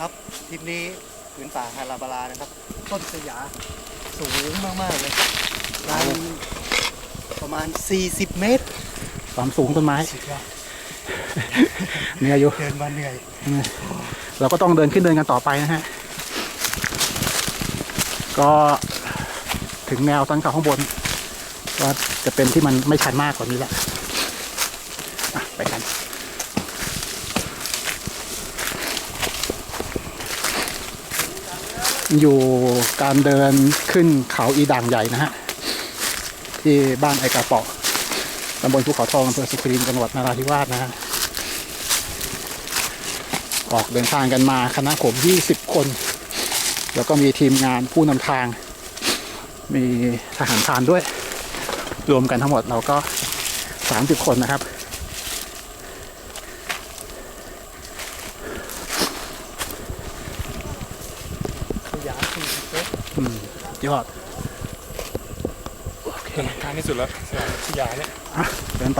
ครับทริปนี้ผืนป่าฮาราบารานะครับ ต้นสยาสูงมาก ๆ เลยยาวประมาณ 40 เมตร ความสูงต้นไม้สุดยอดเหนื่อยอยู่เดินมาเหนื่อย เราก็ต้องเดินขึ้นเดินกันต่อไปนะฮะ ก็ถึงแนวต้นเขาข้างบน ก็จะเป็นที่มันไม่ชันมากกว่านี้แหละอะไปกัน อยู่การเดินขึ้นเขาอีด่างใหญ่นะฮะ ที่บ้านไอกาเปาะตำบลภูเขาทองอำเภอสุขรินจังหวัดนราธิวาสนะฮะ ออกเดินทางกันมาคณะผม 20 คน แล้วก็มีทีมงานผู้นำทาง มีทหารพรานด้วย รวมกันทั้งหมดเราก็ 30 คนนะครับ ยา40เมตรอืมยอดโอเค ทางที่สุดแล้วสยามสยามเนี่ยอะเดินต่อ